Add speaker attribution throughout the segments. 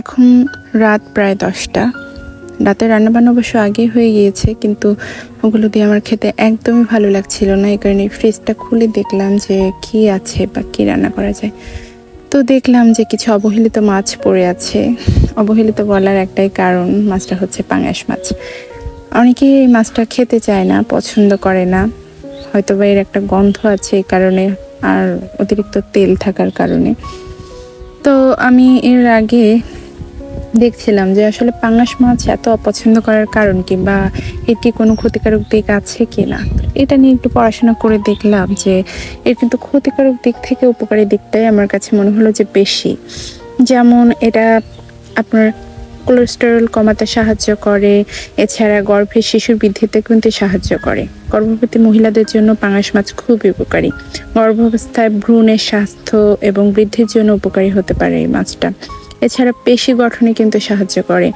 Speaker 1: এখন রাত প্রায় দশটা। রাতে রান্নাবান্না অবশ্য আগে হয়ে গিয়েছে, কিন্তু ওগুলো দিয়ে আমার খেতে একদমই ভালো লাগছিল না, এই কারণে ফ্রিজটা খুলে দেখলাম যে কি আছে বা কি রান্না করা যায়। তো দেখলাম যে কিছু অবহেলিত মাছ পড়ে আছে। অবহেলিত বলার একটাই কারণ মাছটা হচ্ছে পাঙাশ মাছ। অনেকে এই মাছটা খেতে চায় না, পছন্দ করে না। হয়তো বা এর একটা গন্ধ আছে এই কারণে, আর অতিরিক্ত তেল থাকার কারণে। তো আমি এর আগে দেখছিলাম যে আসলে পাঙাশ মাছ এত অপছন্দ করার কারণ কি বা এর কি কোনো ক্ষতিকারক দিক আছে কি না এটা নিয়ে একটু পড়াশোনা করে দেখলাম যে এর কিন্তু ক্ষতিকারক দিক থেকে উপকারী দিকটাই আমার কাছে মনে হলো যে বেশি। যেমন এটা আপনার কোলেস্টেরল কমাতে সাহায্য করে, এছাড়া গর্ভে শিশুর বৃদ্ধিতে কিন্তু সাহায্য করে। গর্ভবতী মহিলাদের জন্য পাঙাশ মাছ খুবই উপকারী। গর্ভাবস্থায় ভ্রূণের স্বাস্থ্য এবং বৃদ্ধির জন্য উপকারী হতে পারে এই মাছটা। এছাড়া পেশি গঠনে কিন্তু সাহায্য করে।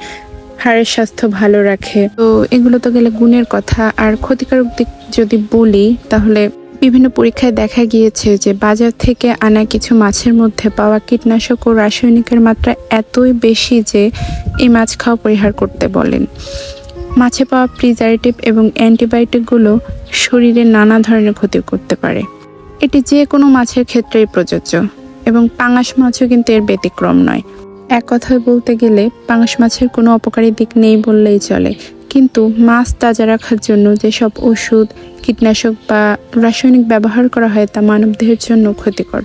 Speaker 1: হাড়ের স্বাস্থ্য ভালো রাখে। তো এগুলো তো গেলে গুণের কথা। আর ক্ষতিকারক দিক যদি বলি, তাহলে বিভিন্ন পরীক্ষায় দেখা গিয়েছে যে বাজার থেকে আনা কিছু মাছের মধ্যে পাওয়া কীটনাশক ও রাসায়নিকের মাত্রা এতই বেশি যে এই মাছ খাওয়া পরিহার করতে বলেন। মাছে পাওয়া প্রিজারভেটিভ এবং অ্যান্টিবায়োটিকগুলো শরীরে নানা ধরনের ক্ষতি করতে পারে। এটি যে কোনো মাছের ক্ষেত্রেই প্রযোজ্য এবং পাঙাশ মাছও কিন্তু এর ব্যতিক্রম নয়। এক কথায় বলতে গেলে পাঙাশ মাছের কোনো অপকারী দিক নেই বললেই চলে। কিন্তু মাছ তাজা রাখার জন্য যেসব ওষুধ, কীটনাশক বা রাসায়নিক ব্যবহার করা হয় তা মানবদেহের জন্য ক্ষতিকর।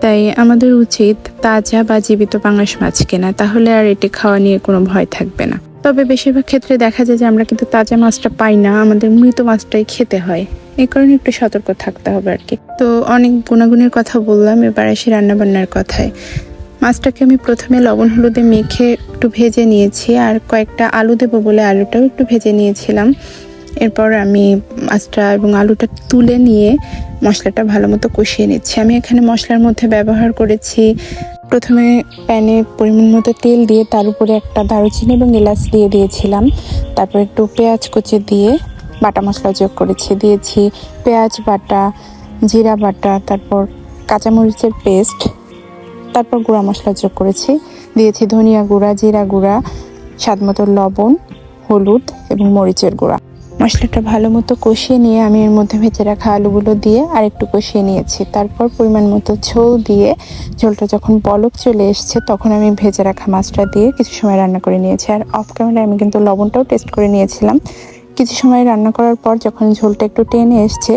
Speaker 1: তাই আমাদের উচিত তাজা বা জীবিত পাঙাশ মাছ কেনা। তাহলে আর এটি খাওয়া নিয়ে কোনো ভয় থাকবে না। তবে বেশিরভাগ ক্ষেত্রে দেখা যায় যে আমরা কিন্তু তাজা মাছটা পাই না, আমাদের মৃত মাছটাই খেতে হয়। এই কারণে একটু সতর্ক থাকতে হবে আর কি। তো অনেক গুণাগুণের কথা বললাম, এবার আসি রান্নাবান্নার কথায়। মাছটাকে আমি প্রথমে লবণ হলুদে মেখে একটু ভেজে নিয়েছি, আর কয়েকটা আলু দেবো বলে আলুটাও একটু ভেজে নিয়েছিলাম। এরপর আমি মাছটা এবং আলুটা তুলে নিয়ে মশলাটা ভালো মতো কষিয়ে নিচ্ছি। আমি এখানে মশলার মধ্যে ব্যবহার করেছি প্রথমে প্যানে পরিমাণ মতো তেল দিয়ে তার উপরে একটা দারুচিনি এবং এলাচ দিয়ে দিয়েছিলাম। তারপর একটু পেঁয়াজ কুচি দিয়ে বাটা মশলা যোগ করেছি। দিয়েছি পেঁয়াজ বাটা, জিরা বাটা, তারপর কাঁচামরিচের পেস্ট তারপর গুঁড়া মশলা যোগ করেছি। দিয়েছি ধনিয়া গুঁড়া, জিরা গুঁড়া, স্বাদ মতো লবণ, হলুদ এবং মরিচের গুঁড়া। মশলাটা ভালো মতো কষিয়ে নিয়ে আমি এর মধ্যে ভেজে রাখা আলুগুলো দিয়ে আর একটু কষিয়ে নিয়েছি। তারপর পরিমাণ মতো ঝোল দিয়ে ঝোলটা যখন বলক চলে এসছে, তখন আমি ভেজে রাখা মাছটা দিয়ে কিছু সময় রান্না করে নিয়েছি। আর অফ ক্যামেরায় আমি কিন্তু লবণটাও টেস্ট করে নিয়েছিলাম। কিছু সময় রান্না করার পর যখন ঝোলটা একটু টেনে এসছে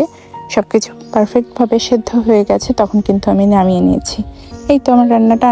Speaker 1: সব কিছু পারফেক্টভাবে সেদ্ধ হয়ে গেছে, তখন কিন্তু আমি নামিয়ে নিয়েছি। এই তো আমার রান্নাটা